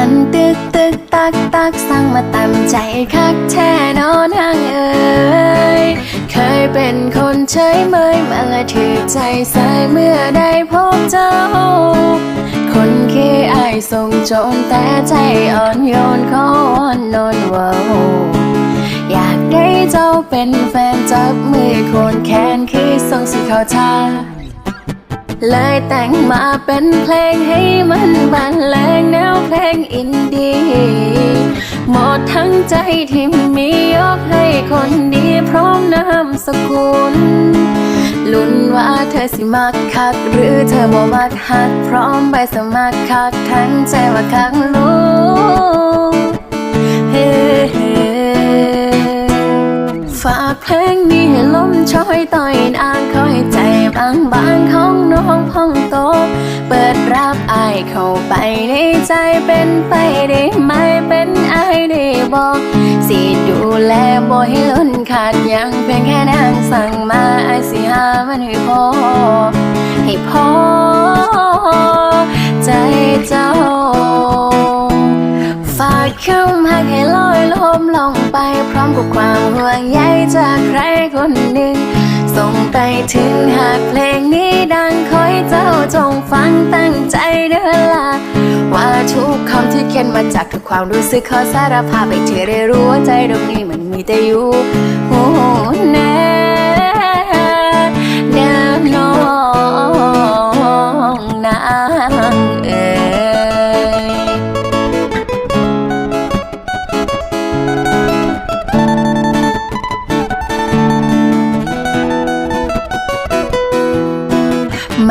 ตึกตึกตักตักสั่งมาตามใจคักแท้นอนห่างเอ่ยเคยเป็นคนเฉยเมยมาละถือใจสายเมื่อได้พบเจ้า คนขี้อายส่งโจรแต่ใจอ่อนโยนขอวอนนอนว้าอยากได้เจ้าเป็นแฟนจับมือโคนแขนคือส่งสิเข้าทาเลยแต่งมาเป็นเพลงให้มันบรรเลงนวเพล งอินดีหมดทั้งใจที่มียกให้คนดีพร้อมนามสกุล ลุ้นว่าเธอสิมักคัก หรือเธอบ่มักฮัก พร้อมใบสมัครคักทั้งใจว่าคักลูกเฮ้ฝากเพลงนี้ให้ลมช่อยต่อยนางคอยใจบางบางของน้องพองโต ใจเป็นไปได้ไหมเป็นอายได้บอกสิดูแลบ่ให้ล้นขาดอยังเพียงแค่นางสั่งมาไอสิหามันให้พอให้พอใจเจ้า ฝากคำหักให้ลอยลมลงไปพร้อมกับความห่วงใยจากใครคนหนึ่งส่งไปถึงหากเพลงนี้ดังขอให้เจ้าจงฟังตั้งใจเด้อล่ะ ทุกคำที่เขียนมาจากทุกความรู้สึกขอสารภาพไปเธอได้รู้ว่าใจตรงนี้มันมีแต่อยู่โอ้แน่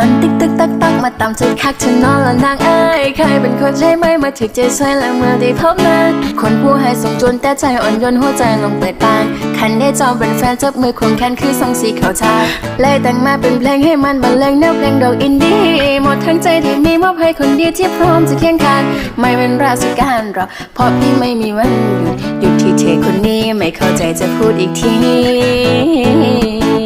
มันตึกตึกตักตักมาตามใจคักฉันนอนละนางเอ้ยเคยเป็นคนใช่ไหมมาถึกใจช่วยและเมื่อได้พบนาคนผู้ให้ส่งจนแต่ใจอ่อนโยนหัวใจลงเปิดปางคันได้จองเป็นแฟนจับมือควงแขนคือสองสีขาทาเลยแต่งมาเป็นเพลงให้มันบรรเลงแนวเพลงดอกอินดี้หมดทั้งใจที่มีมอบให้คนเดียวที่พร้อมจะเคียงข้างไม่เป็นราชการหรอกเพราะพี่ไม่มีวันหยุดหยุดที่เธอคนนี้ไม่เข้าใจจะพูดอีกที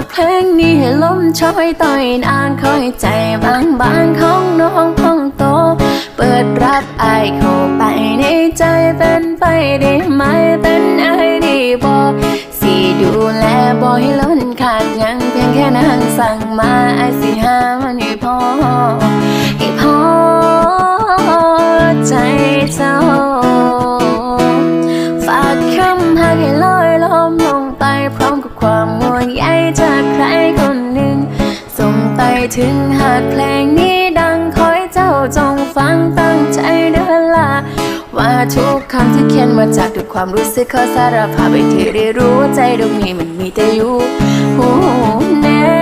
ฝากเพลงนี้ให้ลมช่อยต่อยนางคอยใจบางบางของน้องพองโต เปิดรับไอเข้าไปในใจเป็นไปได้ไหมเป็นไอดีบอกสิดูแลบอให้ล้นขาดยังเพียงแค่นางสั่งมาไอสิหามันให้พอ ถึงหากเพลงนี้ดังคอยเจ้าจงฟังตั้งใจเดินละว่าทุกคำที่เขียนมาจากทุกความรู้สึกขอสารภาพไปที่ได้รู้ใจตรงนี้มันมีแต่อยู่หูแน่